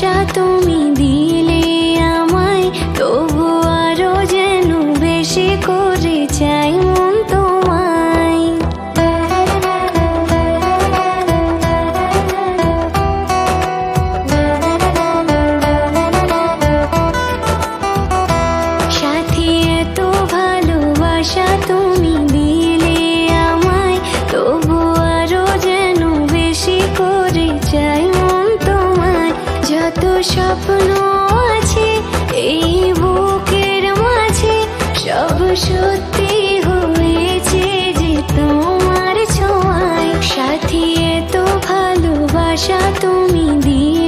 আশা তুমি দিলে আমায়, তবু আরও যেন বেশি করে চাই মন তোমায়। সাথে, এত ভালোবাসা তুমি দিলে আমায়, তবু আরও যেন বেশি করে চাই কত স্বপ্ন আছে, এই বুকের মাঝে সব সত্যি হয়েছে যে তোমার ছোঁয়ায়। সাথে, এত ভালোবাসা তুমি দিয়ে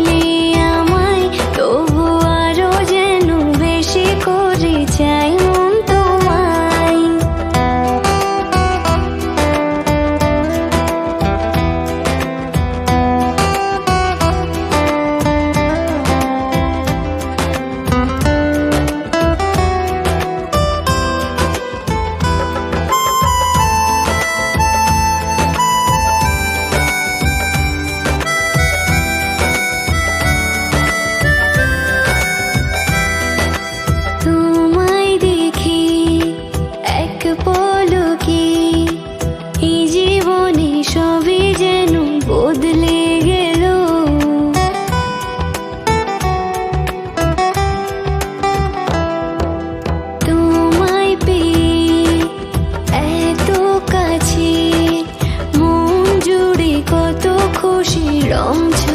wrong